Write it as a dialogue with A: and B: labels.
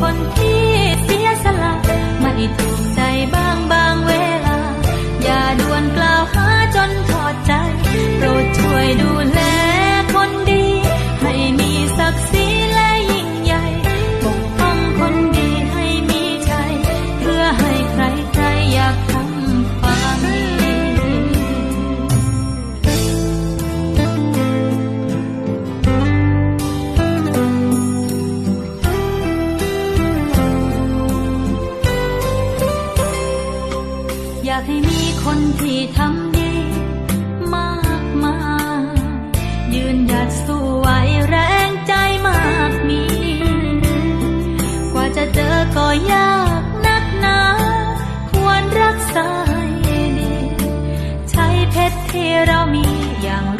A: 看天。 อยากให้มีคนที่ทำดีมากมายยืนหยัดสู้ไหวแรงใจมากมี กว่าจะเจอก็ยากนักหนา ควรรักษาให้ดี ใช้เพชรที่เรามีอย่าง